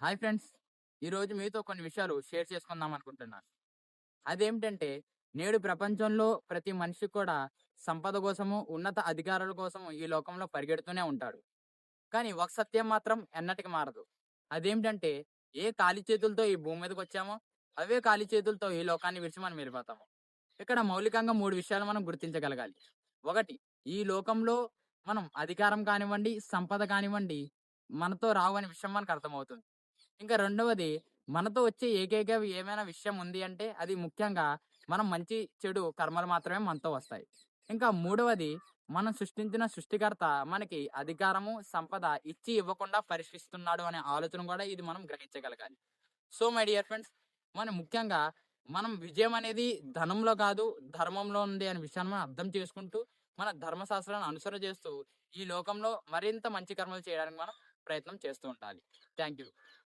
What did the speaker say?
Hi friends. ఈరోజు మీతో కొన్ని విషయాలు షేర్ చేసుకుందాం అనుకుంటున్నాను. అదేమిటంటే నేడు ప్రపంచంలో ప్రతి మనిషి కూడా సంపద కోసము ఉన్నత అధికారుల కోసము ఈ లోకంలో పరిగెడుతూనే ఉంటాడు. కానీ ఒక సత్యం మాత్రం ఎన్నటికి మారదు. అదేమిటంటే ఏ ఖాళీ చేతులతో ఈ భూమి మీదకి వచ్చామో అవే ఖాళీ చేతులతో ఈ లోకాన్ని విడిచి మనం వెళ్ళిపోతాము. ఇక్కడ మౌలికంగా మూడు విషయాలు మనం గుర్తించగలగాలి. ఒకటి ఈ లోకంలో మనం అధికారం కానివ్వండి సంపద కానివ్వండి మనతో రావు అనే విషయం మనకు అర్థమవుతుంది. ఇంకా రెండవది మనతో వచ్చే ఏకైక ఏమైనా విషయం ఉంది అంటే అది ముఖ్యంగా మనం మంచి చెడు కర్మలు మాత్రమే మనతో వస్తాయి. ఇంకా మూడవది మనం సృష్టించిన సృష్టికర్త మనకి అధికారము సంపద ఇచ్చి ఇవ్వకుండా పరిశీలిస్తున్నాడు అనే ఆలోచన కూడా ఇది మనం గ్రహించగలగాలి. సో మై డియర్ ఫ్రెండ్స్ మనం ముఖ్యంగా మనం విజయం అనేది ధనంలో కాదు ధర్మంలో ఉంది అనే విషయాన్ని మనం అర్థం చేసుకుంటూ మన ధర్మశాస్త్రాన్ని అనుసరణ చేస్తూ ఈ లోకంలో మరింత మంచి కర్మలు చేయడానికి మనం ప్రయత్నం చేస్తూ ఉండాలి. Thank you